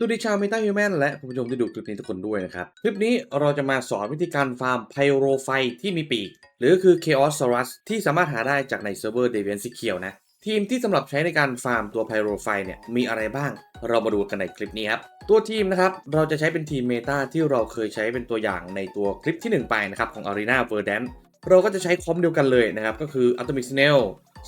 สวัสดีชาว Meta Human และคุณผู้ชมที่ดูคลิปนี้ทุกคนด้วยนะครับ คลิปนี้เราจะมาสอนวิธีการฟาร์มไพโรไฟที่มีปีก หรือคือ Chaos Saurus ที่สามารถหาได้จากในเซิร์ฟเวอร์ Deviant Secure นะ ทีมที่สำหรับใช้ในการฟาร์มตัวไพโรไฟเนี่ยมีอะไรบ้าง เรามาดูกันในคลิปนี้ครับ ตัวทีมนะครับ เราจะใช้เป็นทีมเมตาที่เราเคยใช้เป็นตัวอย่างในตัวคลิปที่ 1 ไปนะครับของ Arena Verdant เราก็จะใช้คอมเดียวกันเลยนะครับก็คือ Atomic Snail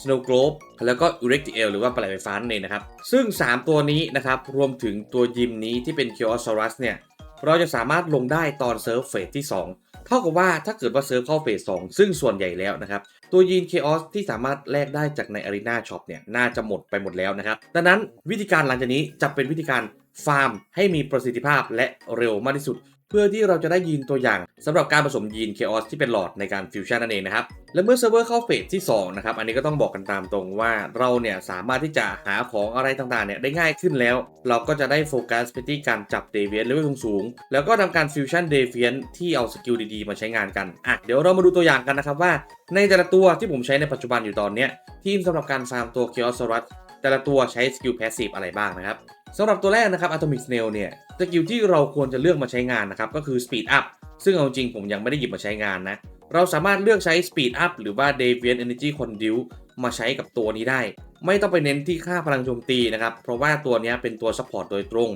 Snow Globe แล้วก็ Erectiel หรือว่าปลาไหลไฟฟ้านั่นเองนะครับ ซึ่ง 3 ตัวนี้นะครับ รวมถึงตัวยิมนี้ที่เป็น Chaosaurus เนี่ย เราจะสามารถลงได้ตอนเซิร์ฟเฟสที่ 2 เท่ากับว่าถ้าเกิดว่าเซิร์ฟเข้าเฟส 2 ซึ่งส่วนใหญ่แล้วนะครับตัวยีน Chaos ที่สามารถแลกได้จากใน Arena Shop เนี่ยน่าจะหมดไปหมดแล้วนะครับ ดังนั้นวิธีการหลังจากนี้จะเป็นวิธีการฟาร์มให้มีประสิทธิภาพและเร็วมากที่สุด เพื่อที่เราจะได้ยีนตัวอย่างสำหรับการผสมยีน Chaos ที่เป็นหลอดในการฟิวชั่นนั่นเองนะครับ และเมื่อเซิร์ฟเวอร์เข้าเฟสที่2นะครับ อันนี้ก็ต้องบอกกันตามตรงว่าเราเนี่ยสามารถที่จะหาของอะไรต่างๆเนี่ยได้ง่ายขึ้นแล้ว เราก็จะได้โฟกัสไปที่การจับเดเวียนเลเวลสูงๆแล้วก็ทำการฟิวชั่นเดเวียนที่เอาสกิลดีๆ มาใช้งานกันอะเดี๋ยวเรามาดูตัวอย่างกันนะครับว่า ในแต่ละตัวที่ผมใช้ในปัจจุบันอยู่ตอนเนี้ยทีมสำหรับการฟาร์มตัว Chaos s a u r u s แต่ละตัวใช้สกิลแพสซีฟอะไรบ้างนะครับ สำหรับตัวแรกนะครับ Atomic Snail เนี่ยสกิลที่เราควรจะเลือกมาใช้งานนะครับ ก็คือ Speed Up ซึ่งเอาจริงผมยังไม่ได้หยิบมาใช้งานนะ เราสามารถเลือกใช้ Speed Up หรือว่า Deviant Energy Conduit มาใช้กับตัวนี้ได้ ไม่ต้องไปเน้นที่ค่าพลังโจมตีนะครับ เพราะว่าตัวนี้เป็นตัว Support โดยตรง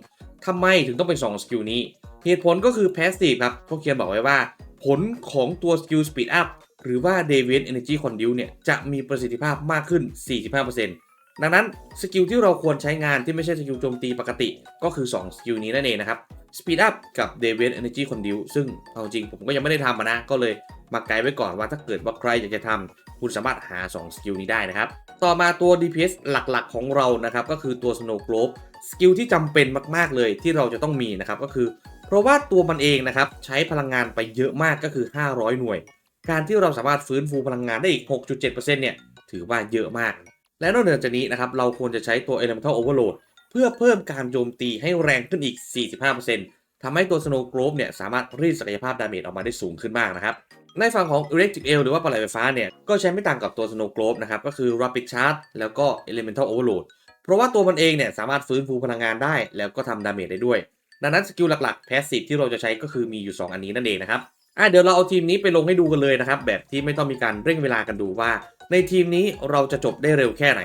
ทำไมถึงต้องเป็น2สกิลนี้ เหตุผลก็คือ Passive ครับพวกเคียนบอกไว้ว่า ผลของตัวสกิล Speed Up หรือว่า Deviant Energy Conduit เนี่ยจะมีประสิทธิภาพมากขึ้น 45% ดังนั้นสกิลที่เราควรใช้งานที่ไม่ใช่สกิลโจมตีปกติก็คือ 2 สกิลนี้นั่นเองนะครับ Speed Up กับ Deviant Energy c o n d u i ซึ่งเอาจริงผมก็ยังไม่ได้ทำนะ ก็เลยมาไกด์ไว้ก่อนว่าถ้าเกิดว่าใครอยากจะทำคุณสามารถหา 2 สกิลนี้ได้นะครับ ต่อมาตัว DPS หลักๆของเรานะครับก็คือตัว Snow Globe สกิลที่จำเป็นมากๆเลยที่เราจะต้องมีนะครับก็คือ เพราะว่าตัวมันเองนะครับใช้พลังงานไปเยอะมากก็คือ 500 หน่วย การที่เราสามารถฟื้นฟูพลังงานได้อีก 6.7%เนี่ยถือว่าเยอะมาก และนอกเหนือจากนี้นะครับเราควรจะใช้ตัว Elemental Overload เพื่อเพิ่มการโจมตีให้แรงขึ้นอีก 45%ทำให้ตัว Snow Globe เนี่ยสามารถรีดศักยภาพดาเมจออกมาได้สูงขึ้นมากนะครับในฝั่งของ Electric L หรือว่าปลาไหลไฟฟ้าเนี่ยก็ใช้ไม่ต่างกับตัว Snow Globe นะครับก็คือ Rapid Charge แล้วก็ Elemental Overload เพราะว่าตัวมันเองเนี่ยสามารถฟื้นฟูพลังงานได้ แล้วก็ทำดาเมจได้ด้วย ดังนั้นสกิลหลักๆ Passive ที่เราจะใช้ก็คือมีอยู่ 2 อันนี้นั่นเองนะครับอะเดี๋ยวเราเอาทีมนี้ไปลงให้ดูกันเลยนะครับแบบที่ไม่ต้องมีการเร่งเวลากันดูว่า ในทีมนี้เราจะจบได้เร็วแค่ไหน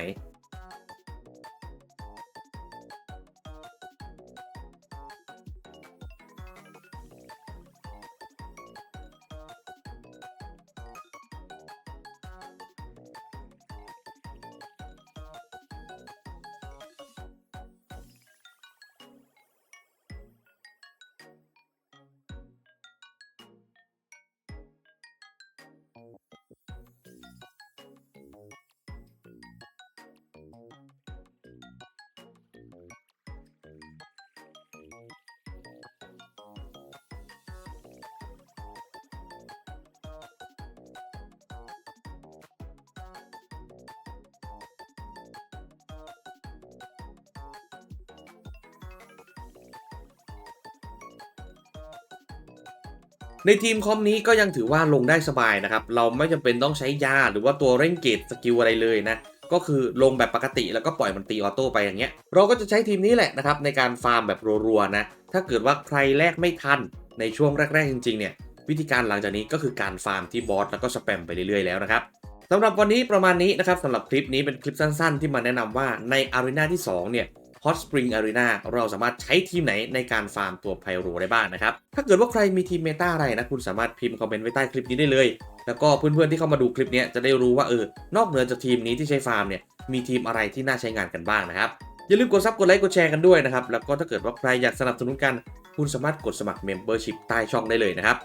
ในทีมคอมนี้ก็ยังถือว่าลงได้สบายนะครับ เราไม่จำเป็นต้องใช้ยาหรือว่าตัวเร่งเกตสกิลอะไรเลยนะ ก็คือลงแบบปกติแล้วก็ปล่อยมันตีออโต้ไปอย่างเงี้ย เราก็จะใช้ทีมนี้แหละนะครับในการฟาร์มแบบรัวๆนะ ถ้าเกิดว่าใครแลกไม่ทันในช่วงแรกๆจริงๆเนี่ยวิธีการหลังจากนี้ก็คือการฟาร์มที่บอสแล้วก็สแปมไปเรื่อยๆแล้วนะครับสำหรับวันนี้ประมาณนี้นะครับสำหรับคลิปนี้เป็นคลิปสั้นๆ ที่มาแนะนำว่าในอารีนาที่สองเนี่ย Hot Spring Arena เราสามารถใช้ทีมไหนในการฟาร์มตัวไพโรได้บ้างนะครับ ถ้าเกิดว่าใครมีทีมเมตาอะไรนะ คุณสามารถพิมพ์คอมเมนต์ไว้ใต้คลิปนี้ได้เลย แล้วก็เพื่อนๆที่เข้ามาดูคลิปนี้จะได้รู้ว่าเออนอกเหนือจากทีมนี้ที่ใช้ฟาร์มเนี่ยมีทีมอะไรที่น่าใช้งานกันบ้างนะครับอย่าลืมกดซับกดไลค์กดแชร์กันด้วยนะครับแล้วก็ถ้าเกิดว่าใครอยากสนับสนุนกัน คุณสามารถกดสมัคร Membership ใต้ช่องได้เลยนะครับ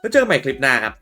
แล้วเจอกันใหม่คลิปหน้าครับ